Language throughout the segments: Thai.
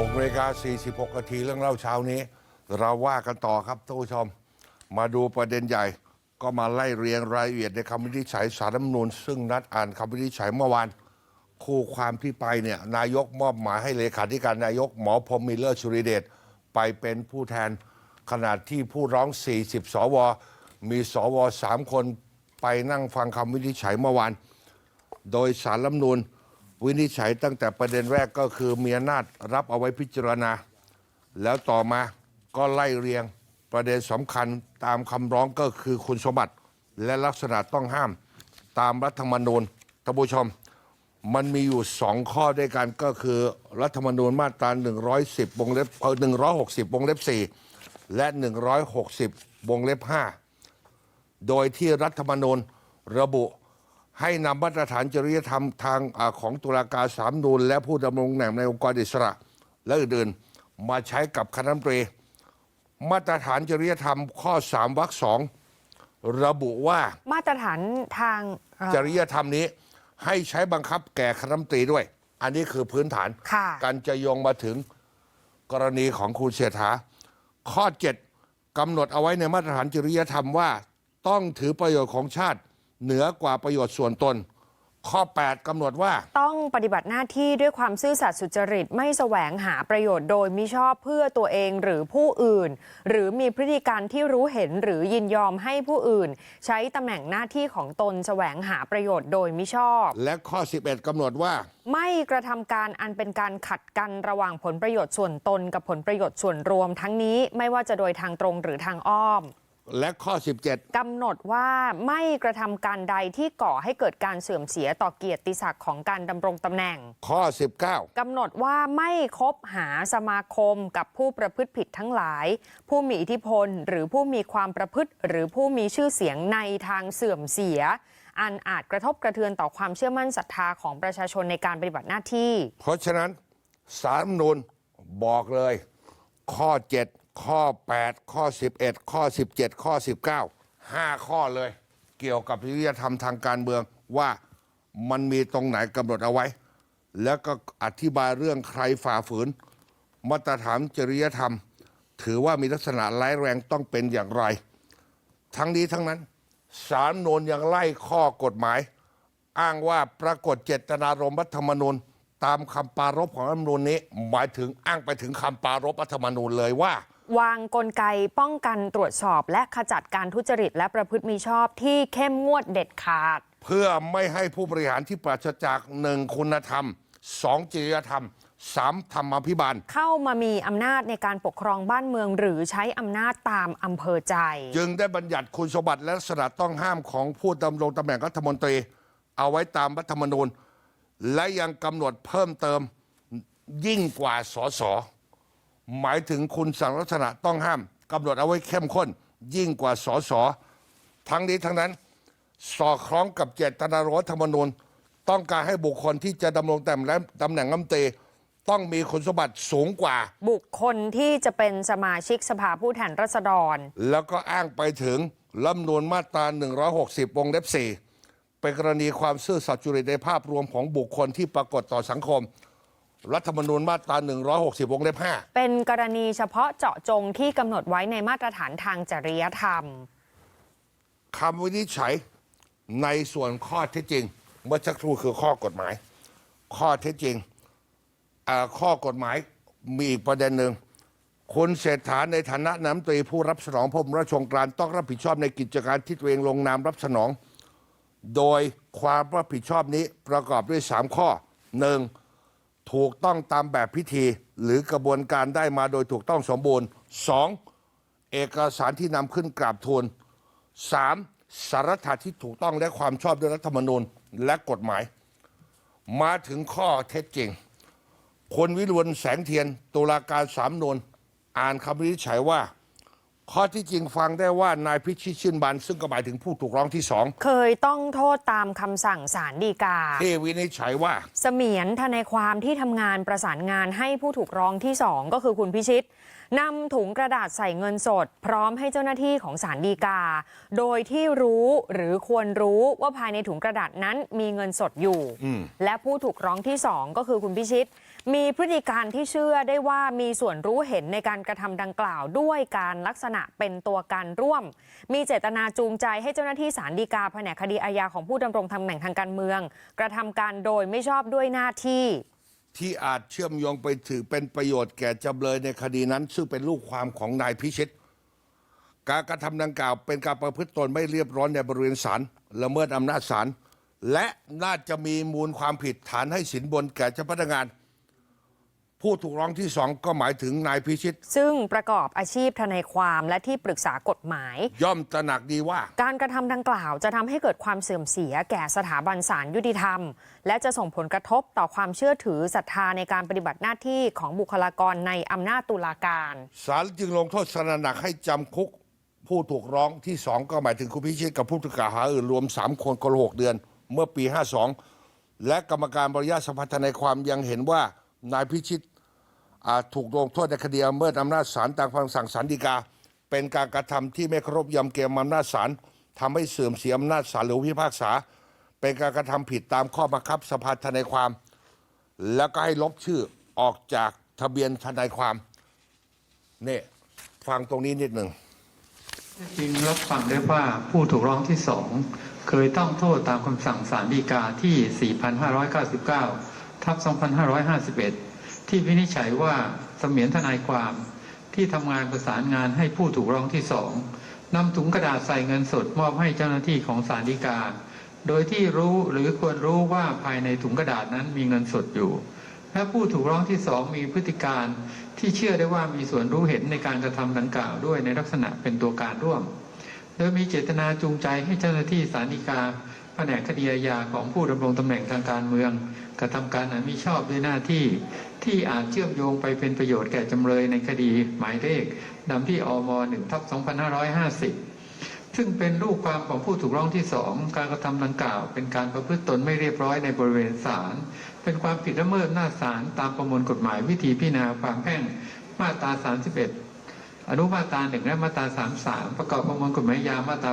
6นาฬิกา46นาทีเรื่องเล่าเช้านี้ เราว่ากันต่อครับท่านผู้ชม มาดูประเด็นใหญ่ ก็มาไล่เรียงรายละเอียดในคำวินิจฉัยสารรัฐธรรมนูญซึ่งนัดอ่านคำวินิจฉัยเมื่อวาน คู่ความที่ไปเนี่ยนายกมอบหมายให้เลขาธิการนายกหมอพรหมมิลเลอร์ชุริเดชไปเป็นผู้แทนขนาดที่ผู้ร้อง 40 สว มีสวสามคนไปนั่งฟังคำวินิจฉัยเมื่อวาน โดยสารรัฐธรรมนูญ วินิจฉัยตั้งแต่ประเด็นแรกก็คือมีอำนาจรับเอาไว้พิจารณา แล้วต่อมาก็ไล่เรียงประเด็นสำคัญตามคำร้องก็คือคุณสมบัติ และลักษณะต้องห้ามตามรัฐธรรมนูญท่านผู้ชม มันมีอยู่สองข้อด้วยกันก็คือรัฐธรรมนูญมาตรา 110วงเล็บเออ160วงเล็บ 4 และ 160วงเล็บ 5 โดยที่รัฐธรรมนูญระบุ ให้นำมาตรฐานจริยธรรมทางอาของตุลาการสามนูนและผู้ดำรงตำแหน่งในองค์กรอิสระ และอื่นๆมาใช้กับคณะรัฐมนตรี มาตรฐานจริยธรรมข้อ 3วรรคสองระบุว่ามาตรฐานทางเอ่อจริยธรรมนี้ ให้ใช้บังคับแก่คณะรัฐมนตรีด้วย อันนี้คือพื้นฐาน ค่ะ การจะโยงมาถึงกรณีของคุณเศรษฐาข้อ 7กำหนดเอาไว้ในมาตรฐานจริยธรรมว่า ต้องถือประโยชน์ของชาติ เหนือกว่าประโยชน์ส่วนตน ข้อ 8กำหนดว่า ต้องปฏิบัติหน้าที่ด้วยความซื่อสัตย์สุจริตไม่แสวงหาประโยชน์โดยมิชอบเพื่อตัวเองหรือผู้อื่น หรือมีพฤติการที่รู้เห็นหรือยินยอมให้ผู้อื่น ใช้ตำแหน่งหน้าที่ของตนแสวงหาประโยชน์โดยมิชอบ และข้อ 11กำหนดว่า ไม่กระทำการอันเป็นการขัดกันระหว่างผลประโยชน์ส่วนตนกับผลประโยชน์ส่วนรวม ทั้งนี้ไม่ว่าจะโดยทางตรงหรือทางอ้อม และข้อ 17 กำหนดว่าไม่กระทำการใดที่ก่อให้เกิดการเสื่อมเสียต่อเกียรติศักดิ์ของการดำรงตำแหน่ง ข้อ 19 กำหนดว่าไม่คบหาสมาคมกับผู้ประพฤติผิดทั้งหลาย ผู้มีอิทธิพลหรือผู้มีความประพฤติ หรือผู้มีชื่อเสียงในทางเสื่อมเสีย อันอาจกระทบกระเทือนต่อความเชื่อมั่นศรัทธาของประชาชนในการปฏิบัติหน้าที่ เพราะฉะนั้นสารรัฐธรรมนูญบอกเลย ข้อ 7 ข้อ 8 ข้อ 11 ข้อ 17 ข้อ 19 5 ข้อเลย เกี่ยวกับจริยธรรมทางการเมืองว่ามันมีตรงไหนกำหนดเอาไว้ แล้วก็อธิบายเรื่องใครฝ่าฝืน มาตรฐานจริยธรรม ถือว่ามีลักษณะร้ายแรงต้องเป็นอย่างไร ทั้งนี้ทั้งนั้นสารนนยังไล่ข้อกฎหมาย อ้างว่าปรากฏเจตนารมณ์รัฐธรรมนูญตามคำปรารภของรัฐธรรมนูญนี้ หมายถึงอ้างไปถึงคำปรารภรัฐธรรมนูญเลยว่า วางกลไกป้องกันตรวจสอบ และขจัดการทุจริต และประพฤติมิชอบที่เข้มงวดเด็ดขาด เพื่อไม่ให้ผู้บริหารที่ปราศจากหนึ่งคุณธรรมสองจริยธรรมสามธรรมาภิบาล เข้ามามีอำนาจในการปกครองบ้านเมือง หรือใช้อำนาจตามอำเภอใจ จึงได้บัญญัติคุณสมบัติและลักษณะต้องห้ามของผู้ดำรงตำแหน่งรัฐมนตรี เอาไว้ตามรัฐธรรมนูญ และยังกำหนดเพิ่มเติมยิ่งกว่าสส หมายถึงคุณสั่งลักษณะต้องห้ามกำหนดเอาไว้เข้มข้น ยิ่งกว่าสสทั้งนี้ทั้งนั้น สอดคล้องกับเจตนารมณ์รัฐธรรมนูญ ต้องการให้บุคคลที่จะดำรงตำแหน่งตำแหน่งรัฐมนตรีต้องมีคุณสมบัติสูงกว่า บุคคลที่จะเป็นสมาชิกสภาผู้แทนราษฎร แล้วก็อ้างไปถึงรัฐธรรมนูญมาตรา 160 วงเล็บ 4 เป็นกรณีความซื่อสัตย์จริตในภาพรวมของบุคคลที่ปรากฏต่อสังคม รัฐธรรมนูญมาตรา 160 วงเล็บเป็นกรณีเฉพาะเจาะจงที่กำหนดไว้ในมาตรฐานทางจริยธรรม5คำวินิจฉัยในส่วนข้อเท็จจริง เมื่อสักครู่คือข้อกฎหมาย ข้อเท็จจริงอ่าข้อกฎหมายมีอีกประเด็นหนึ่งคุณเศรษฐาในฐานะน้ำตรีผู้รับสนองพระบรมราชโองการต้องรับผิดชอบในกิจการที่ตัวเองลงนามรับสนอง โดยความรับผิดชอบนี้ประกอบด้วย 3 ข้อ 1. ถูกต้องตามแบบพิธี หรือกระบวนการได้มาโดยถูกต้องสมบูรณ์ 2. เอกสารที่นำขึ้นกราบทูล 3. สารถาที่ถูกต้องและความชอบด้วยรัฐธรรมนูญและกฎหมาย มาถึงข้อเท็จจริงคนวิรุณแสงเทียนตุลาการสามนวลอ่านคำวินิจฉัยว่า ข้อที่จริงฟังได้ว่านายพิชิตชื่นบัน ซึ่งก็หมายถึงผู้ถูกร้องที่สองเคยต้องโทษตามคำสั่งศาลฎีกาที่วินิจฉัยว่า เสมียนทนายความที่ทำงานประสานงานให้ผู้ถูกร้องที่สองก็คือคุณพิชิตนำถุงกระดาษใส่เงินสด พร้อมให้เจ้าหน้าที่ของศาลฎีกา โดยที่รู้หรือควรรู้ว่าภายในถุงกระดาษนั้นมีเงินสดอยู่ และผู้ถูกร้องที่สองก็คือคุณพิชิต มีพฤติการที่เชื่อได้ว่ามีส่วนรู้เห็นในการกระทำดังกล่าว ด้วยการลักษณะเป็นตัวการร่วม มีเจตนาจูงใจให้เจ้าหน้าที่ศาลฎีกาแผนกคดีอาญาของผู้ดำรงตำแหน่งทางการเมือง กระทำการโดยไม่ชอบด้วยหน้าที่ ที่อาจเชื่อมโยงไปถือเป็นประโยชน์แก่จำเลยในคดีนั้น ซึ่งเป็นลูกความของนายพิชิตการกระทำดังกล่าว เป็นการประพฤติตนไม่เรียบร้อยในบริเวณศาลละเมิดอำนาจศาลและน่าจะมีมูลความผิดฐานให้สินบนแก่เจ้าพนักงาน ผู้ถูกร้องที่สองก็หมายถึงนายพิชิต ซึ่งประกอบอาชีพทนายความและที่ปรึกษากฎหมาย ย่อมตระหนักดีว่า การกระทำดังกล่าวจะทำให้เกิดความเสื่อมเสียแก่สถาบันศาลยุติธรรม และจะส่งผลกระทบต่อความเชื่อถือศรัทธาในการปฏิบัติหน้าที่ของบุคลากรในอำนาจตุลาการศาลจึงลงโทษสนหนักให้จำคุก ผู้ถูกร้องที่สองก็หมายถึงคุณพิชิตกับผู้ถูกกล่าวหาอื่นรวม3คนคนละหกเดือน เมื่อปี 52 และกรรมการบริยาสภาทนายความยังเห็นว่านายพิชิต อาจถูกลงโทษในคดีละเมิดอำนาจศาลตามคำสั่งศาลฎีกา เป็นการกระทำที่ไม่เคารพยำเกมอำนาจศาลทำให้เสื่อมเสียอำนาจศาลหรือพิพากษา เป็นการกระทำผิดตามข้อบังคับสภาทนายความ แล้วก็ให้ลบชื่อออกจากทะเบียนทนายความนี่ฟังตรงนี้นิดหนึ่งจริงรับฟังได้ว่าผู้ถูกร้องที่สองเคยต้องโทษตามคำสั่งศาลฎีกาที่ 4,599 ทับ 2,551 ที่วินิจฉัยว่าเสมียนทนายความที่ทำงานประสานงานให้ผู้ถูกร้องที่สองนำถุงกระดาษใส่เงินสดมอบให้เจ้าหน้าที่ของศาลฎีกา โดยที่รู้หรือควรรู้ว่าภายในถุงกระดาษนั้นมีเงินสดอยู่ และผู้ถูกร้องที่สองมีพฤติการที่เชื่อได้ว่ามีส่วนรู้เห็นในการกระทำดังกล่าวด้วยในลักษณะเป็นตัวการร่วม โดยมีเจตนาจูงใจให้เจ้าหน้าที่ศาลฎีกาแผนกคดีอาญาของผู้ดำรงตำแหน่งทางการเมือง กระทำการอันมิชอบด้วยหน้าที่ ที่อาจเชื่อมโยงไปเป็นประโยชน์แก่จำเลยในคดีหมายเลขนำที่อม1ทับ2550 ซึ่งเป็นลูกความของผู้ถูกร้องที่สองการกระทำดังกล่าว เป็นการประพฤติตนไม่เรียบร้อยในบริเวณศาลเป็นความผิดละเมิดหน้าศาลตามประมวลกฎหมายวิธีพิจารณาความแพ่งมาตรา 31อนุมาตราหนึ่งและมาตรา33ประกอบประมวลกฎหมายยามาตรา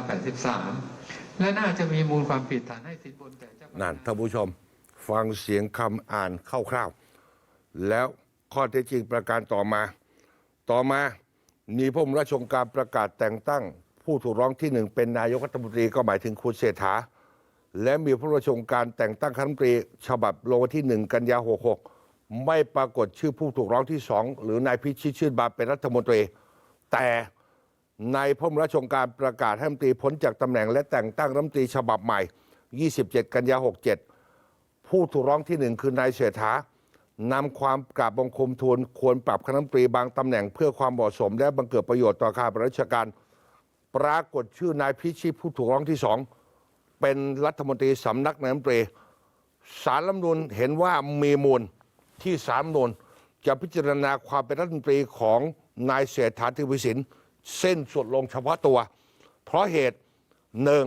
83และน่าจะมีมูลความผิดฐานให้สินบนแก่เจ้าพนักงานั่นท่านผู้ชม ฟังเสียงคำอ่านคร่าวๆ แล้วข้อเท็จจริงประการต่อมา ต่อมามีผู้ราชงการประกาศแต่งตั้ง ผู้ถูกร้องที่หนึ่งเป็นนายกรัฐมนตรีก็หมายถึงคุณเศรษฐา และมีผู้ราชงการแต่งตั้งคณะรัฐมนตรีฉบับลงวันที่หนึ่งกันยา66ไม่ปรากฏชื่อผู้ถูกร้องที่สองหรือนายพิชิตชื่นบานเป็นรัฐมนตรี แต่ในพระมราชงการประกาศให้รัฐมนตรีพ้นจากตำแหน่งและแต่งตั้งรัฐมนตรีฉบับใหม่ 27 กันยา 67 ผู้ถูกร้องที่หนึ่งคือนายเศรษฐานำความกราบบังคมทูลควรปรับคณะรัฐมนตรีบางตำแหน่งเพื่อความเหมาะสม และบังเกิดประโยชน์ต่อข้าราชการ ปรากฏชื่อนายพิชิตผู้ถูกร้องที่สองเป็นรัฐมนตรีสำนักนายรัฐมนตรีสารรัฐมนูญเห็นว่ามีมูลที่สารรัฐมนูญจะพิจารณาความเป็นรัฐมนตรีของนายเศรษฐาทวีสินเส้นสุดลงเฉพาะตัว เพราะเหตุหนึ่ง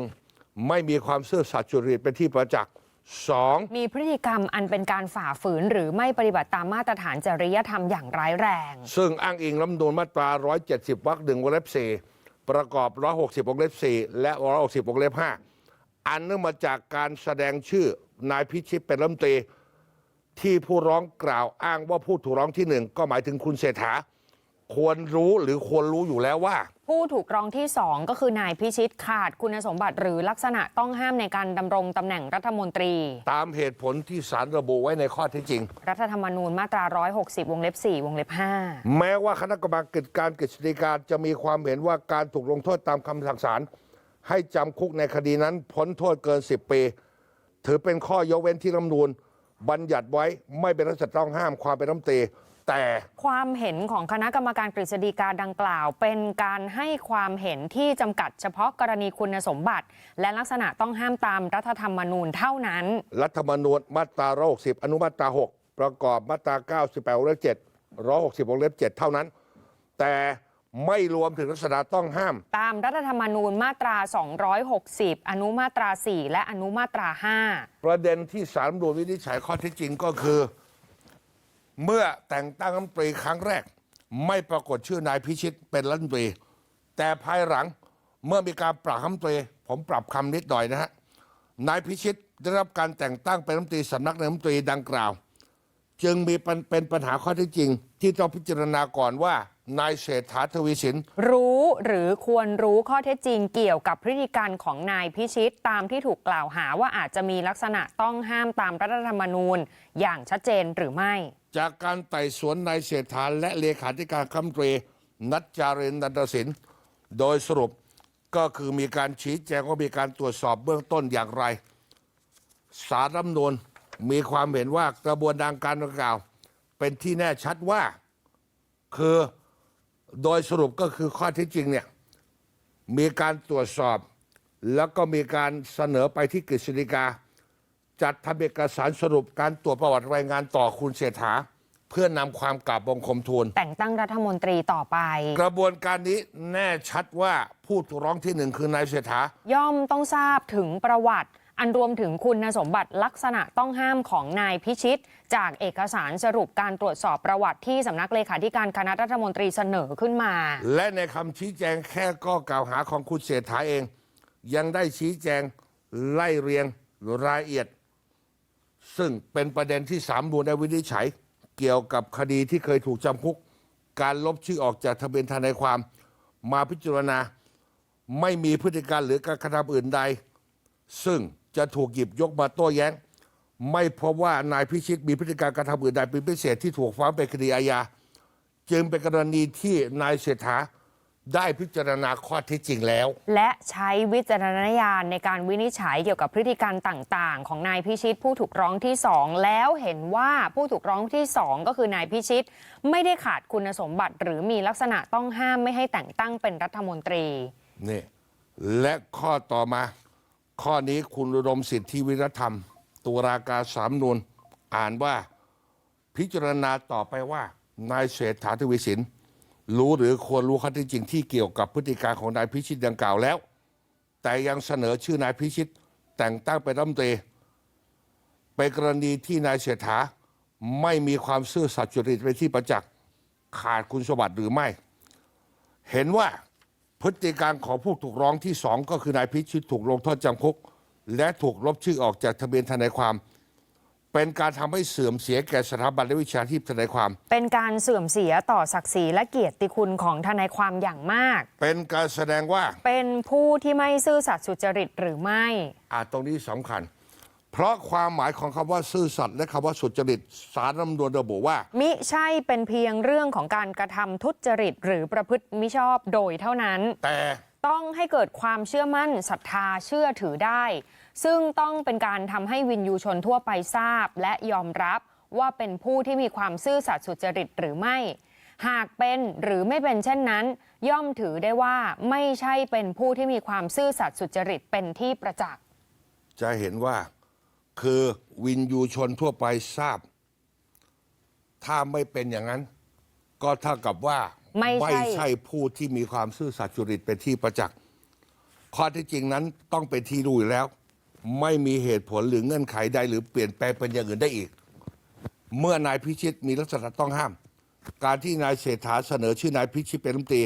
ไม่มีความซื่อสัตย์จริตเป็นที่ประจักษ์ สองมีพฤติกรรมอันเป็นการฝ่าฝืน หรือไม่ปฏิบัติตามมาตรฐานจริยธรรมอย่างร้ายแรง ซึ่งอ้างอิงรัฐธรรมนูญมาตรา 170 วรรคหนึ่งวงเล็บสี่ประกอบ 160 วงเล็บสี่และ 160 วงเล็บห้าอันเนื่องมาจากการแสดงชื่อนายพิชิตเป็นรัฐมนตรีที่ผู้ร้องกล่าวอ้างว่าผู้ถูกร้องที่หนึ่งก็หมายถึงคุณเศรษฐา ควรรู้หรือควรรู้อยู่แล้วว่า ผู้ถูกร้องที่ 2 ก็คือนายพิชิตขาดคุณสมบัติหรือลักษณะต้องห้ามในการดำรงตำแหน่งรัฐมนตรี ตามเหตุผลที่สารระบุไว้ในข้อเท็จจริง รัฐธรรมนูญมาตรา 160 วงเล็บ 4 วงเล็บ 5 แม้ว่าคณะกรรมการกฤษฎีกาจะมีความเห็นว่าการถูกลงโทษตามคำสั่งศาลให้จำคุกในคดีนั้นพ้นโทษเกิน 10 ปี ถือเป็นข้อยกเว้นที่รัฐธรรมนูญบัญญัติไว้ไม่เป็นรัฐต้องห้ามความเป็นรัฐมนตรี แต่ความเห็นของคณะกรรมการกฤษฎีกาดังกล่าว เป็นการให้ความเห็นที่จำกัดเฉพาะกรณีคุณสมบัติ และลักษณะต้องห้ามตามรัฐธรรมนูญเท่านั้น รัฐธรรมนูญมาตรา160 อนุมาตรา 6 ประกอบมาตรา 98วงเล็บ7 160วงเล็บ7 เท่านั้น แต่ไม่รวมถึงลักษณะต้องห้าม ตามรัฐธรรมนูญมาตรา 260 อนุมาตรา 4 และอนุมาตรา 5 ประเด็นที่สารรัฐธรรมนูญวินิจฉัยข้อเท็จจริงก็คือ เมื่อแต่งตั้งรัฐมนตรีครั้งแรก ไม่ปรากฏชื่อนายพิชิตเป็นรัฐมนตรี แต่ภายหลังเมื่อมีการปรับคำนตรีผมปรับคำนิดหน่อยนะฮะนายพิชิตได้รับการแต่งตั้งเป็นรัฐมนตรีสำนักนายรัฐมนตรีดังกล่าว จึงมีเป็นปัญหาข้อเท็จจริง ที่ต้องพิจารณาก่อนว่านายเศรษฐาทวีสิน รู้หรือควรรู้ข้อเท็จจริงเกี่ยวกับพฤติการของนายพิชิตตามที่ถูกกล่าวหาว่าอาจจะมีลักษณะต้องห้ามตามรัฐธรรมนูญอย่างชัดเจนหรือไม่ จากการไต่สวนนายเศรษฐาและเลขาธิการคำตรีนัทจารินนันทศินโดยสรุปก็คือมีการชี้แจงว่ามีการตรวจสอบเบื้องต้นอย่างไร สารรัฐมนูญมีความเห็นว่ากระบวนการดังกล่าว เป็นที่แน่ชัดว่าคือโดยสรุปก็คือข้อที่จริงเนี่ยมีการตรวจสอบ แล้วก็มีการเสนอไปที่กฤษฎีกา จัดทำเอกสารสรุปการตรวจประวัติรายงานต่อคุณเศรษฐา เพื่อนำความกราบบังคมทูล แต่งตั้งรัฐมนตรีต่อไป กระบวนการนี้แน่ชัดว่าผู้ถูกร้องที่หนึ่งคือนายเศรษฐา ย่อมต้องทราบถึงประวัติ อันรวมถึงคุณสมบัติลักษณะต้องห้ามของนายพิชิต จากเอกสารสรุปการตรวจสอบประวัติที่สำนักเลขาธิการคณะรัฐมนตรีเสนอขึ้นมา และในคำชี้แจงแค่ก็กล่าวหาของคุณเศรษฐาเอง ยังได้ชี้แจงไล่เรียงรายละเอียด ซึ่งเป็นประเด็นที่สามนูนได้วินิจฉัย เกี่ยวกับคดีที่เคยถูกจำคุก การลบชื่อออกจากทะเบียนทนายความ มาพิจารณาไม่มีพฤติการหรือการกระทำอื่นใด ซึ่งจะถูกหยิบยกมาโต้แย้ง ไม่พบว่านายพิชิตมีพฤติการกระทำอื่นใดเป็นพิเศษที่ถูกฟ้องเป็นคดีอาญาจึงเป็นกรณีที่นายเศรษฐา ได้พิจารณาข้อเท็จจริงแล้ว และใช้วิจารณญาณในการวินิจฉัยเกี่ยวกับพฤติการต่าง ๆ ของนายพิชิตผู้ถูกร้องที่ 2 แล้วเห็นว่าผู้ถูกร้องที่ 2 ก็คือนายพิชิต ไม่ได้ขาดคุณสมบัติ หรือมีลักษณะต้องห้ามไม่ให้แต่งตั้งเป็นรัฐมนตรี นี่และข้อต่อมา ข้อนี้คุณอุดมสิทธิวิรธรรมตุลาการสามนูนอ่านว่าพิจารณาต่อไปว่านายเศรษฐาทวีสิน รู้หรือควรรู้ข้อเท็จจริงที่เกี่ยวกับพฤติการของนายพิชิตดังกล่าวแล้ว แต่ยังเสนอชื่อนายพิชิต แต่งตั้งเป็นรัฐมนตรีเป็นกรณีที่นายเศรษฐาไม่มีความซื่อสัตย์จริตเป็นที่ประจักษ์ขาดคุณสมบัติหรือไม่ เห็นว่าพฤติการของผู้ถูกร้องที่สองก็คือนายพิชิตถูกลงโทษจำคุก และถูกลบชื่อออกจากทะเบียนทนายความ เป็นการทำให้เสื่อมเสียแก่สถาบันและวิชาชีพทนายความ เป็นการเสื่อมเสียต่อศักดิ์ศรีและเกียรติคุณของทนายความอย่างมาก เป็นการแสดงว่า เป็นผู้ที่ไม่ซื่อสัตย์สุจริตหรือไม่อาตรงนี้สำคัญ เพราะความหมายของคำว่าซื่อสัตย์และคำว่าสุจริตสารรัฐธรรมนูญระบุว่า มิใช่เป็นเพียงเรื่องของการกระทำทุจริต หรือประพฤติมิชอบโดยเท่านั้น แต่ต้องให้เกิดความเชื่อมั่นศรัทธาเชื่อถือได้ ซึ่งต้องเป็นการทำให้วินยูชนทั่วไปทราบ และยอมรับว่าเป็นผู้ที่มีความซื่อสัตย์สุจริตหรือไม่ หากเป็นหรือไม่เป็นเช่นนั้น ย่อมถือได้ว่าไม่ใช่เป็นผู้ที่มีความซื่อสัตย์สุจริตเป็นที่ประจักษ์ จะเห็นว่าคือวินยูชนทั่วไปทราบ ถ้าไม่เป็นอย่างนั้น ก็เท่ากับว่าไม่ใช่ ใช่ผู้ที่มีความซื่อสัตย์จริตเป็นที่ประจักษ์ข้อที่จริงนั้นต้องเป็นที่รู้อยู่แล้ว ไม่มีเหตุผลหรือเงื่อนไขใดหรือเปลี่ยนแปลงเป็นอย่างอื่นได้อีก เมื่อนายพิชิตมีลักษณะต้องห้าม การที่นายเศรษฐาเสนอชื่อนายพิชิตเป็นรัฐมนตรี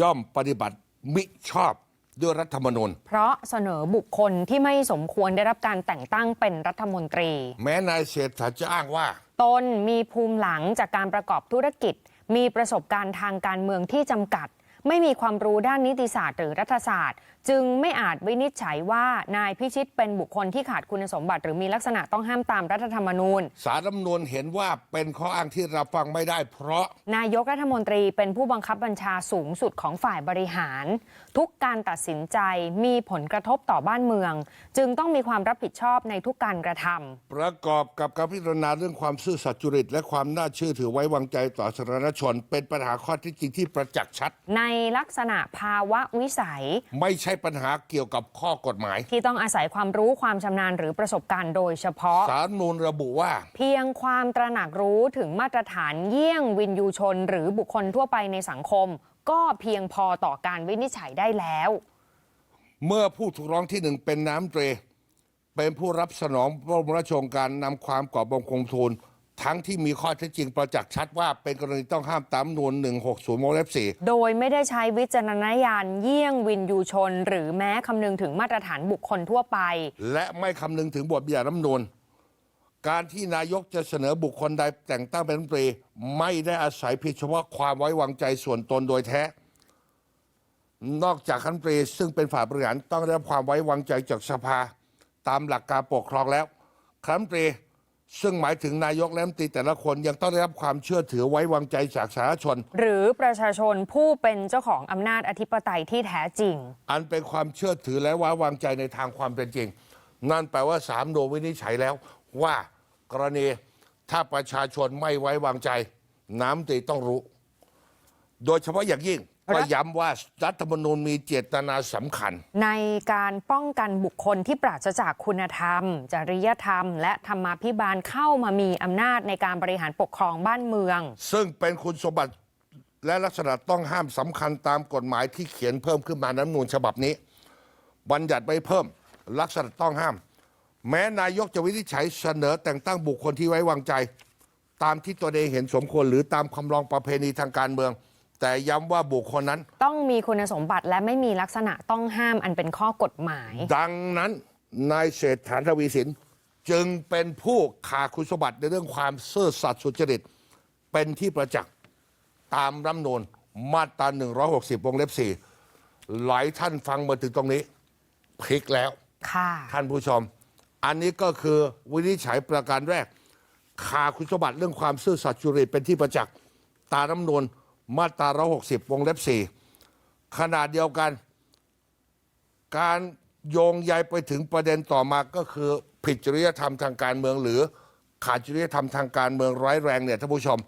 ย่อมปฏิบัติมิชอบด้วยรัฐธรรมนูญ เพราะเสนอบุคคลที่ไม่สมควรได้รับการแต่งตั้งเป็นรัฐมนตรี แม้นายเศรษฐาจะอ้างว่า ตนมีภูมิหลังจากการประกอบธุรกิจ มีประสบการณ์ทางการเมืองที่จำกัด ไม่มีความรู้ด้านนิติศาสตร์หรือรัฐศาสตร์ จึงไม่อาจวินิจฉัยว่านายพิชิตเป็นบุคคลที่ขาดคุณสมบัติ หรือมีลักษณะต้องห้ามตามรัฐธรรมนูญ สารรัฐธรรมนูญเห็นว่าเป็นข้ออ้างที่รับฟังไม่ได้ เพราะนายกรัฐมนตรีเป็นผู้บังคับบัญชาสูงสุดของฝ่ายบริหาร ทุกการตัดสินใจมีผลกระทบต่อบ้านเมือง จึงต้องมีความรับผิดชอบในทุกการกระทำประกอบกับการพิจารณาเรื่องความซื่อสัตย์จริต และความน่าเชื่อถือไว้วางใจต่อสาธารณชน เป็นปัญหาข้อที่จริงที่ประจักษ์ชัด ในลักษณะภาวะวิสัย ไม่ใช่ปัญหาเกี่ยวกับข้อกฎหมาย ที่ต้องอาศัยความรู้ความชำนาญหรือประสบการณ์โดยเฉพาะ สารรัฐธรรมนูญระบุว่า เพียงความตระหนักรู้ถึงมาตรฐานเยี่ยงวินยูชน หรือบุคคลทั่วไปในสังคม ก็เพียงพอต่อการวินิจฉัยได้แล้ว เมื่อผู้ถูกร้องที่หนึ่งเป็นน้ำเตร เป็นผู้รับสนองพระบรมราชโองการนำความกอบบังคมทูล ทั้งที่มีข้อเท็จจริงประจักษ์ชัดว่าเป็นกรณีต้องห้ามตามรัฐธรรมนูญ160วงเล็บ4โดยไม่ได้ใช้วิจารณญาณเยี่ยงวินยูชน หรือแม้คำนึงถึงมาตรฐานบุคคลทั่วไป และไม่คำนึงถึงบทบัญญัติรัฐธรรมนูญการที่นายกจะเสนอบุคคลใดแต่งตั้งเป็นรัฐมนตรี ไม่ได้อาศัยเพียงเฉพาะความไว้วางใจส่วนตนโดยแท้ นอกจากคณะรัฐมนตรีซึ่งเป็นฝ่ายบริหารต้องได้รับความไว้วางใจจากสภา ตามหลักการปกครองแล้วคณะรัฐมนตรี ซึ่งหมายถึงนายกและรัฐมนตรีแต่ละคนยังต้องได้รับความเชื่อถือไว้วางใจจากสาธารณชน หรือประชาชนผู้เป็นเจ้าของอำนาจอธิปไตยที่แท้จริง อันเป็นความเชื่อถือและไว้วางใจในทางความเป็นจริง นั่นแปลว่าสามโดวินิจฉัยแล้ว ว่ากรณีถ้าประชาชนไม่ไว้วางใจ น้ำตรีต้องรู้ โดยเฉพาะอย่างยิ่ง ก็ย้ำว่ารัฐธรรมนูญมีเจตนาสำคัญ ในการป้องกันบุคคลที่ปราศจากคุณธรรม จริยธรรม และธรรมาภิบาลเข้ามามีอำนาจในการบริหารปกครองบ้านเมือง ซึ่งเป็นคุณสมบัติและลักษณะต้องห้ามสำคัญตามกฎหมายที่เขียนเพิ่มขึ้นมาในรัฐธรรมนูญฉบับนี้ บัญญัติไว้เพิ่ม ลักษณะต้องห้าม แม้นายกจะวินิจฉัยเสนอแต่งตั้งบุคคลที่ไว้วางใจ ตามที่ตัวเองเห็นสมควร หรือตามคำลองประเพณีทางการเมือง แต่ย้ำว่าบุคคลนั้น ต้องมีคุณสมบัติและไม่มีลักษณะต้องห้ามอันเป็นข้อกฎหมาย ดังนั้นนายเศรษฐาทวีสิน จึงเป็นผู้ขาดคุณสมบัติในเรื่องความซื่อสัตย์สุจริต เป็นที่ประจักษ์ตามรัฐธรรมนูญมาตรา160วงเล็บ4หลายท่านฟังมาถึงตรงนี้พลิกแล้วค่ะ ท่านผู้ชม อันนี้ก็คือวินิจฉัยประการแรกขาดคุณสมบัติเรื่องความซื่อสัตย์สุจริตเป็นที่ประจักษ์ตามรัฐธรรมนูญ มาตรา160 วงเล็บ 4ขณะเดียวกัน การโยงใยไปถึงประเด็นต่อมาก็คือผิดจริยธรรมทางการเมืองหรือขาดจริยธรรมทางการเมืองร้ายแรงเนี่ยท่านผู้ชม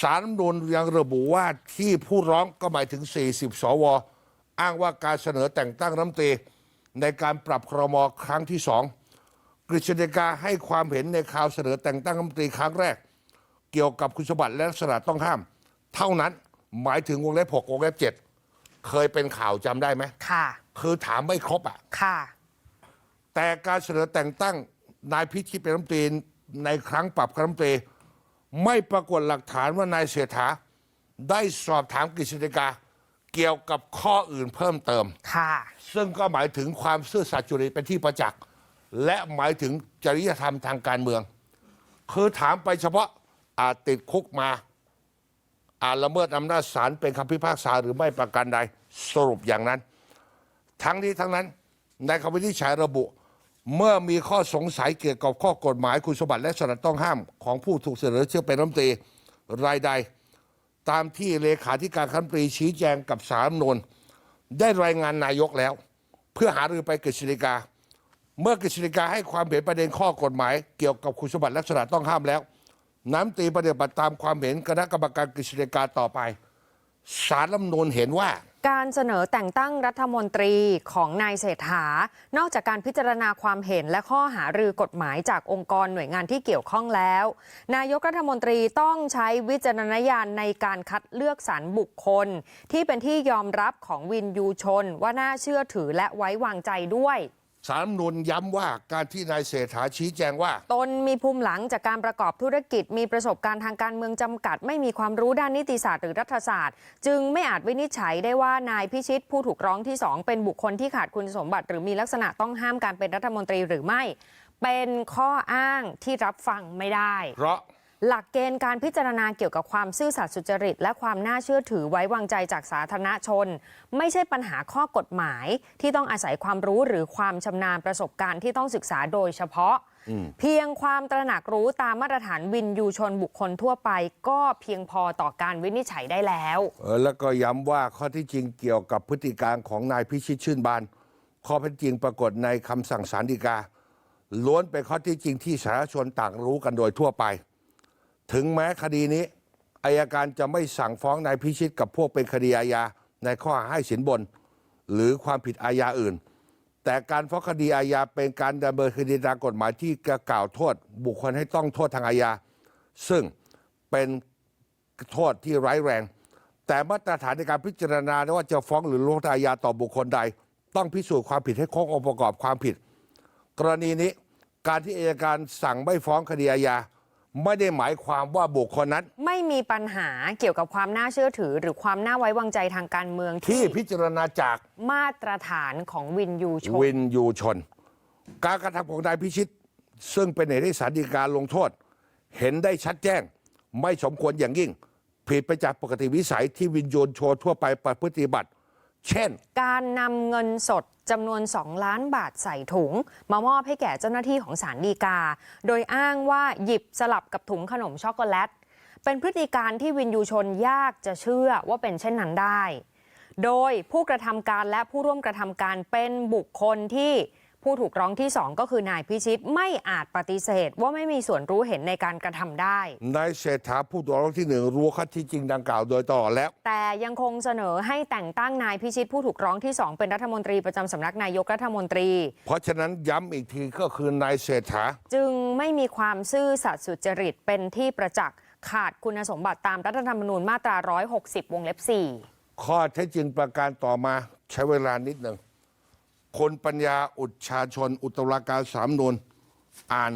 สารนูญยังระบุว่าที่ผู้ร้องก็หมายถึง 40 สว อ้างว่าการเสนอแต่งตั้งรัฐมนตรีในการปรับครมครั้งที่สองกฤษฎีกาให้ความเห็นในข่าวเสนอแต่งตั้งรัฐมนตรีครั้งแรก เกี่ยวกับคุณสมบัติและลักษณะต้องห้าม เท่านั้นหมายถึงวงเล็บ6วงเล็บ7เคยเป็นข่าวจำได้ไหม ค่ะ คือถามไม่ครบอะ ค่ะ แต่การเสนอแต่งตั้งนายพิชิตเป็นรัฐมนตรีในครั้งปรับคณะรัฐมนตรีไม่ปรากฏหลักฐานว่านายเสถาได้สอบถามกฤษฎีกา เกี่ยวกับข้ออื่นเพิ่มเติม ค่ะ ซึ่งก็หมายถึงความซื่อสัตย์จริตเป็นที่ประจักษ์และหมายถึงจริยธรรมทางการเมือง คือถามไปเฉพาะอาจติดคุกมา อาจละเมิดอำนาจศาลเป็นคำพิพากษาหรือไม่ประกันใดสรุปอย่างนั้น ทั้งนี้ทั้งนั้นในคำวินิจฉัยระบุ เมื่อมีข้อสงสัยเกี่ยวกับข้อกฎหมายคุณสมบัติและสถานต้องห้ามของผู้ถูกเสนอชื่อเป็นรัฐมนตรีรายใด ตามที่เลขาธิการคณะรัฐมนตรีชี้แจงกับสารรัฐธรรมนูญได้รายงานนายกแล้ว เพื่อหารือไปกฤษฎีกา เมื่อกฤษฎีกาให้ความเห็นประเด็นข้อกฎหมาย เกี่ยวกับคุณสมบัติแลักษณะต้องห้ามแล้ว น้ำตีปฏิบัติตามความเห็นคณะกรรมการกฤษฎีกาต่อไปสารรัฐมนูญเห็นว่า การเสนอแต่งตั้งรัฐมนตรีของนายเศรษฐา นอกจากการพิจารณาความเห็นและข้อหารือกฎหมายจากองค์กรหน่วยงานที่เกี่ยวข้องแล้ว นายกรัฐมนตรีต้องใช้วิจารณญาณในการคัดเลือกสรรบุคคล ที่เป็นที่ยอมรับของวินยูชน ว่าน่าเชื่อถือและไว้วางใจด้วย สารรัฐธรรมนูญย้ำว่าการที่นายเศรษฐาชี้แจงว่า ตนมีภูมิหลังจากการประกอบธุรกิจ มีประสบการณ์ทางการเมืองจำกัด ไม่มีความรู้ด้านนิติศาสตร์หรือรัฐศาสตร์ จึงไม่อาจวินิจฉัยได้ว่านายพิชิตผู้ถูกร้องที่2เป็นบุคคลที่ขาดคุณสมบัติ หรือมีลักษณะต้องห้ามการเป็นรัฐมนตรีหรือไม่ เป็นข้ออ้างที่รับฟังไม่ได้ เพราะ หลักเกณฑ์การพิจารณาเกี่ยวกับความซื่อสัตย์สุจริต และความน่าเชื่อถือไว้วางใจจากสาธารณชน ไม่ใช่ปัญหาข้อกฎหมาย ที่ต้องอาศัยความรู้หรือความชำนาญประสบการณ์ที่ต้องศึกษาโดยเฉพาะ เพียงความตระหนักรู้ตามมาตรฐานวินยูชนบุคคลทั่วไป ก็เพียงพอต่อการวินิจฉัยได้แล้วเออแล้วก็ย้ำว่าข้อที่จริงเกี่ยวกับพฤติการของนายพิชิตชื่นบานข้อเท็จจริงปรากฏในคำสั่งศาลฎีกาล้วนเป็นข้อที่จริงที่สาธารณชนต่างรู้กันโดยทั่วไป ถึงแม้คดีนี้อายการจะไม่สั่งฟ้องนายพิชิตกับพวกเป็นคดีอาญาในข้อหาให้สินบน หรือความผิดอาญาอื่น แต่การฟ้องคดีอาญาเป็นการดำเนินคดีตามกฎหมายที่กล่าวโทษ บุคคลให้ต้องโทษทางอาญาซึ่งเป็นโทษที่ร้ายแรง แต่มาตรฐานในการพิจารณาว่าจะฟ้องหรือลงโทษอาญาต่อบุคคลใด ต้องพิสูจน์ความผิดให้ครบองค์ประกอบความผิด กรณีนี้การที่อัยการสั่งไม่ฟ้องคดีอาญา ไม่ได้หมายความว่าบุคคลนั้น ไม่มีปัญหาเกี่ยวกับความน่าเชื่อถือ หรือความน่าไว้วางใจทางการเมืองที่พิจารณาจากมาตรฐานของวินยูชน วินยูชน การกระทำของนายพิชิต ซึ่งเป็นเหตุให้สารดีกาลงโทษ เห็นได้ชัดแจ้ง ไม่สมควรอย่างยิ่ง ผิดไปจากปกติวิสัยที่วินยูนโชว์ทั่วไปประพฤติบัติ เช่น การนำเงินสดจำนวน 2 ล้านบาทใส่ถุง มามอบให้แก่เจ้าหน้าที่ของศาลฎีกา โดยอ้างว่าหยิบสลับกับถุงขนมช็อกโกแลต เป็นพฤติการที่วินยูชนยากจะเชื่อว่าเป็นเช่นนั้นได้ โดยผู้กระทำการและผู้ร่วมกระทำการเป็นบุคคลที่ ผู้ถูกร้องที่ 2 ก็คือนายพิชิตไม่อาจปฏิเสธว่าไม่มีส่วนรู้เห็นในการกระทำได้ นายเศรษฐาผู้ถูกร้องที่หนึ่งรู้ข้อเที่จริงดังกล่าวโดยตลอดแล้ว แต่ยังคงเสนอให้แต่งตั้งนายพิชิตผู้ถูกร้องที่ 2 เป็นรัฐมนตรีประจำสำนักนายกรัฐมนตรี เพราะฉะนั้นย้ำอีกทีก็คือนายเศรษฐาจึงไม่มีความซื่อสัตย์สุจริตเป็นที่ประจักษ์ขาดคุณสมบัติตามรัฐธรรมนูญมาตรา 160 วงเล็บ 4 ข้อเท็จจริงประการต่อมาใช้เวลานิดหนึ่ง คนปัญญาอุดชาชน อุตราการสามนวนอ่าน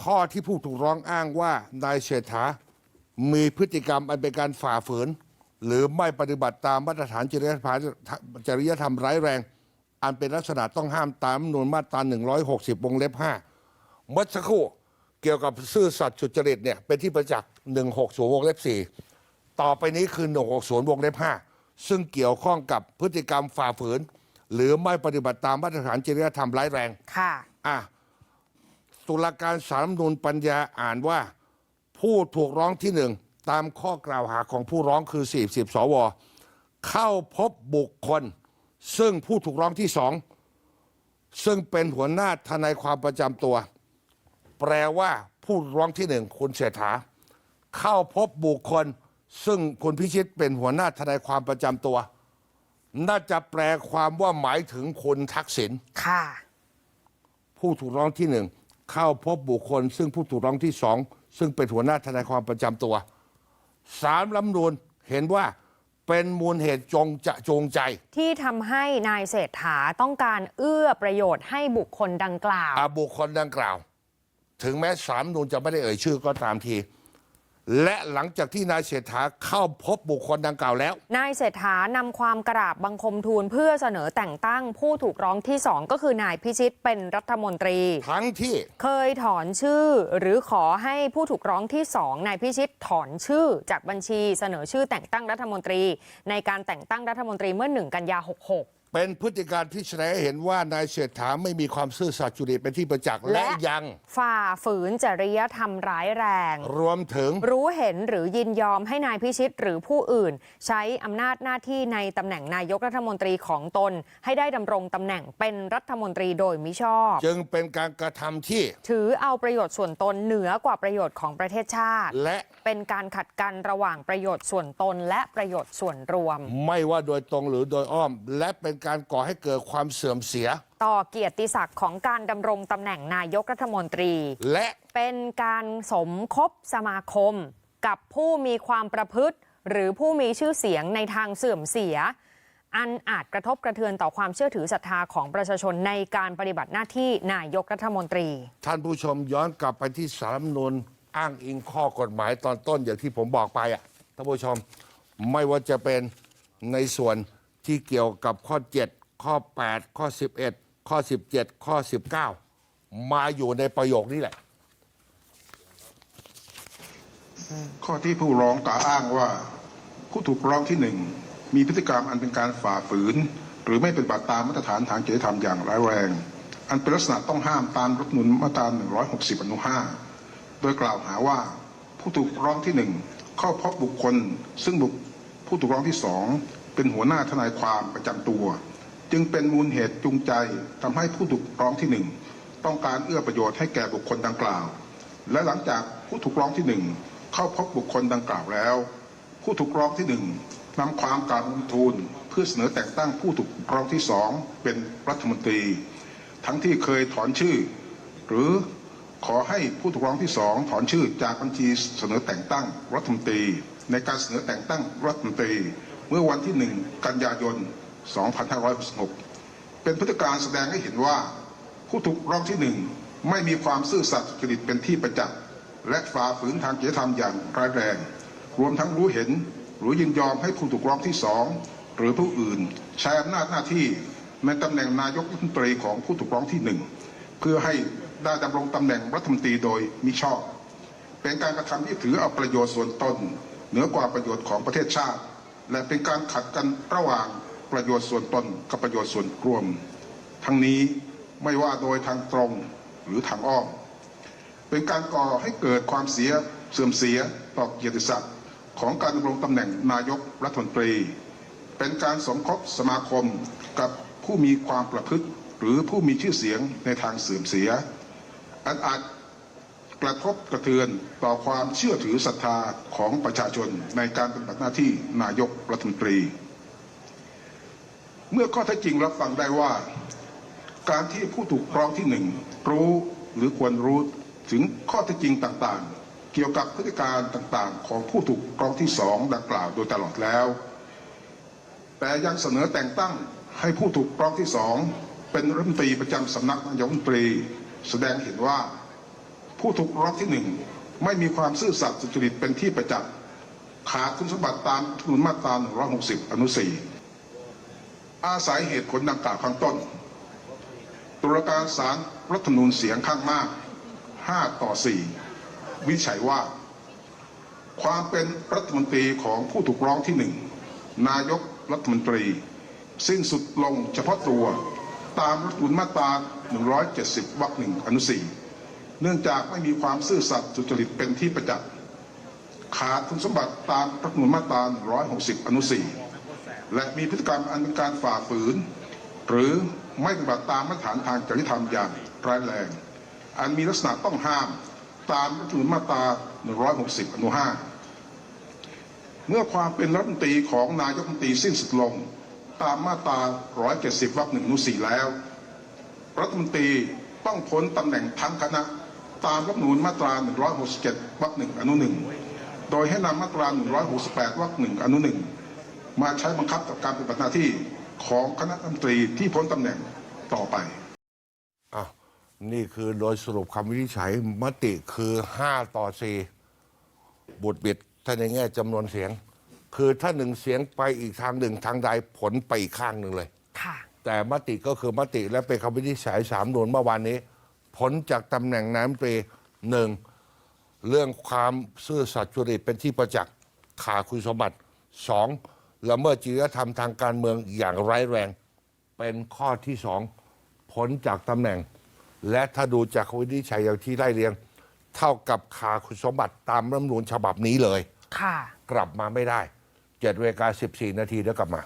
ข้อที่ผู้ถูกร้องอ้างว่านายเศรษฐา มีพฤติกรรมอันเป็นการฝ่าฝืน หรือไม่ปฏิบัติตามมาตรฐานจริยธรรมจริยธรรมร้ายแรง อันเป็นลักษณะต้องห้ามตามรัฐธรรมนูญมาตรา 160 วงเล็บ 5 เมื่อสักครู่เกี่ยวกับซื่อสัตย์สุจริตเนี่ยเป็นที่ประจักษ์160 วงเล็บ 4 ต่อไปนี้คือ 160 วงเล็บ 5 ซึ่งเกี่ยวข้องกับพฤติกรรมฝ่าฝืน หรือไม่ปฏิบัติตามมาตรฐานจริยธรรมร้ายแรงค่ะ อะตุลาการสารรัฐธรรมนูญปัญญาอ่านว่า ผู้ถูกร้องที่หนึ่งตามข้อกล่าวหาของผู้ร้องคือ 40 สว เข้าพบบุคคล ซึ่งผู้ถูกร้องที่สองซึ่งเป็นหัวหน้าทนายความประจำตัว แปลว่าผู้ร้องที่หนึ่งคุณเศรษฐา เข้าพบบุคคล ซึ่งคุณพิชิตเป็นหัวหน้าทนายความประจำตัว น่าจะแปลความว่าหมายถึงคุณทักษิณค่ะ ผู้ถูกร้องที่หนึ่งเข้าพบบุคคล ซึ่งผู้ถูกร้องที่สองซึ่งเป็นหัวหน้าทนายความประจำตัวสารลำนูนเห็นว่าเป็นมูลเหตุจงจะจงใจ ที่ทำให้นายเศรษฐาต้องการเอื้อประโยชน์ให้บุคคลดังกล่าว อาบุคคลดังกล่าว ถึงแม้สารลำนูนจะไม่ได้เอ่ยชื่อก็ตามที และหลังจากที่นายเศรษฐาเข้าพบบุคคลดังกล่าวแล้ว นายเศรษฐานำความกราบบังคมทูลเพื่อเสนอแต่งตั้งผู้ถูกร้องที่สองก็คือนายพิชิตเป็นรัฐมนตรี ทั้งที่เคยถอนชื่อ หรือขอให้ผู้ถูกร้องที่สองนายพิชิตถอนชื่อจากบัญชีเสนอชื่อแต่งตั้งรัฐมนตรี ในการแต่งตั้งรัฐมนตรีเมื่อ 1 กันยา 66 เป็นพฤติการที่แสดงให้เห็นว่านายเศรษฐาไม่มีความซื่อสัตย์จุริตเป็นที่ประจักษ์และ ยังฝ่าฝืนจริยธรรมร้ายแรง รวมถึง รู้เห็นหรือยินยอมให้นายพิชิตหรือผู้อื่น ใช้อำนาจหน้าที่ในตำแหน่งนายกรัฐมนตรีของตน ให้ได้ดำรงตำแหน่งเป็นรัฐมนตรีโดยมิชอบ จึงเป็นการกระทำที่ถือเอาประโยชน์ส่วนตนเหนือกว่าประโยชน์ของประเทศชาติ และเป็นการขัดกันระหว่างประโยชน์ส่วนตนและประโยชน์ส่วนรวม ไม่ว่าโดยตรงหรือโดยอ้อม และเป็นการก่อให้เกิดความเสื่อมเสีย ต่อเกียรติศักดิ์ของการดำรงตำแหน่งนายกรัฐมนตรี และเป็นการสมคบสมาคม กับผู้มีความประพฤติ หรือผู้มีชื่อเสียงในทางเสื่อมเสีย อันอาจกระทบกระเทือนต่อความเชื่อถือศรัทธาของประชาชนในการปฏิบัติหน้าที่นายกรัฐมนตรี ท่านผู้ชมย้อนกลับไปที่สารรัฐธรรมนูญอ้างอิงข้อกฎหมายตอนต้นอย่างที่ผมบอกไปอะท่านผู้ชมไม่ว่าจะเป็นในส่วน ที่เกี่ยวกับข้อ 7 ข้อ 8 ข้อ 11 ข้อ 17 ข้อ 19 มาอยู่ในประโยคนี้แหละ ข้อที่ผู้ร้องกล่าวอ้างว่า ผู้ถูกร้องที่หนึ่งมีพฤติกรรมอันเป็นการฝ่าฝืน หรือไม่เปฏิบัติตามมาตรฐานทางจริยธรรมอย่างร้ายแรง อันเป็นลักษณะต้องห้ามตามรัฐธรรมนูญมาตรา 160 อนุ 5 โดยกล่าวหาว่า ผู้ถูกร้องที่หนึ่งเข้าพบบุคคล ซึ่งบุคผู้ถูกร้องที่สอง เป็นหัวหน้าทนายความประจำตัว จึงเป็นมูลเหตุจูงใจทำให้ผู้ถูกร้องที่หนึ่งต้องการเอื้อประโยชน์ให้แก่บุคคลดังกล่าว และหลังจากผู้ถูกร้องที่หนึ่งเข้าพบบุคคลดังกล่าวแล้ว ผู้ถูกร้องที่หนึ่งนำความกาบบังทูลเพื่อเสนอแต่งตั้งผู้ถูกร้องที่สองเป็นรัฐมนตรี ทั้งที่เคยถอนชื่อ หรือขอให้ผู้ถูกร้องที่สองถอนชื่อจากบัญชีเสนอแต่งตั้งรัฐมนตรี ในการเสนอแต่งตั้งรัฐมนตรี เมื่อวันที่หนึ่งกันยายน 2566 เป็นพฤติการแสดงให้เห็นว่า ผู้ถูกร้องที่หนึ่งไม่มีความซื่อสัตย์จริตเป็นที่ประจักษ์และฝ่าฝืนทางจริยธรรมอย่างร้ายแรง รวมทั้งรู้เห็นหรือยินยอมให้ผู้ถูกร้องที่สองหรือผู้อื่นใช้อำนาจหน้าที่ในตำแหน่งนายกรัฐมนตรีของผู้ถูกร้องที่หนึ่งเพื่อให้ได้ดำรงตำแหน่งรัฐมนตรีโดยมิชอบ เป็นการกระทำที่ถือเอาประโยชน์ส่วนตนเหนือกว่าประโยชน์ของประเทศชาติ และเป็นการขัดกันระหว่างประโยชน์ส่วนตนกับประโยชน์ส่วนรวม ทั้งนี้ไม่ว่าโดยทางตรงหรือทางอ้อม เป็นการก่อให้เกิดความเสียเสื่อมเสียต่อเกียรติศักดิ์ของการดำรงตำแหน่งนายกรัฐมนตรี เป็นการสมคบสมาคมกับผู้มีความประพฤติ หรือผู้มีชื่อเสียงในทางเสื่อมเสีย อันอาจ กระทบกระเทือนต่อความเชื่อถือศรัทธาของประชาชนในการปฏิบัติหน้าที่นายกรัฐมนตรี เมื่อข้อเท็จจริงรับฟังได้ว่า การที่ผู้ถูกร้องที่หนึ่งรู้หรือควรรู้ถึงข้อเท็จจริงต่างๆ เกี่ยวกับพฤติการต่างๆ ของผู้ถูกร้องที่สองดังกล่าวโดยตลอดแล้ว แต่ยังเสนอแต่งตั้งให้ผู้ถูกร้องที่สองเป็นรัฐมนตรีประจำสำนักนายกรัฐมนตรี แสดงเห็นว่า ผู้ถูกร้องที่หนึ่งไม่มีความซื่อสัตย์สุจริตเป็นที่ประจักษ์ขาดคุณสมบัติตามรัฐมนูญมาตรา160 อนุ 4 อาศัยเหตุผลดังกล่าวข้างต้น ตุลาการศาลรัฐธรรมนูญเสียงข้างมาก 5 ต่อ 4 วิจัยว่า ความเป็นรัฐมนตรีของผู้ถูกร้องที่หนึ่งนายกรัฐมนตรี สิ้นสุดลงเฉพาะตัวตามรัฐธรรมนูญมาตรา 170 วรรคหนึ่งอนุ 4 เนื่องจากไม่มีความซื่อสัตย์สุจริตเป็นที่ประจักษ์ขาดคุณสมบัติตามรัฐธรรมนูญมาตรา 160 อนุ 4 และมีพฤติกรรมอันเป็นการฝ่าฝืน หรือไม่ปฏิบัติตามมาตรฐานทางจริยธรรมอย่างร้ายแรง อันมีลักษณะต้องห้ามตามรัฐธรรมนูญมาตรา 160 อนุ 5 เมื่อความเป็นรัฐมนตรีของนายกรัฐมนตรีสิ้นสุดลง ตามมาตรา 170 วรรคหนึ่งอนุ 4 แล้ว รัฐมนตรีต้องพ้นตำแหน่งทั้งคณะ ตามรัฐธรรมนูญมาตรา 167 วรรคหนึ่งอนุหนึ่งโดยให้นำมาตรา 168 วรรคหนึ่งอนุหนึ่งมาใช้บังคับกับการปฏิบัติหน้าที่ของคณะรัฐมนตรีที่พ้นตำแหน่งต่อไปอ้าวนี่คือโดยสรุปคำวินิจฉัยมติคือ 5 ต่อ 4บุตรบิดถ้าในแง่จำนวนเสียง คือถ้าหนึ่งเสียงไปอีกทางหนึ่งทางใดผลไปอีกข้างหนึ่งเลย ค่ะ แต่มติก็คือมติและเป็นคำวินิจฉัยสามนูนเมื่อวานนี้ ผลจากตำแหน่งนายกรัฐมนตรีหนึ่งเรื่องความซื่อสัตย์จริตเป็นที่ประจักษ์ขาดคุณสมบัติสองละเมิดจริยธรรมทางการเมืองอย่างร้ายแรง เป็นข้อที่สองผลจากตำแหน่ง และถ้าดูจากคำวินิจฉัยอย่างที่ไล่เรียง เท่ากับขาดคุณสมบัติตามรัฐธรรมนูญฉบับนี้เลย ค่ะ กลับมาไม่ได้เจ็ดเวลาสิบสี่นาทีแล้วกลับมา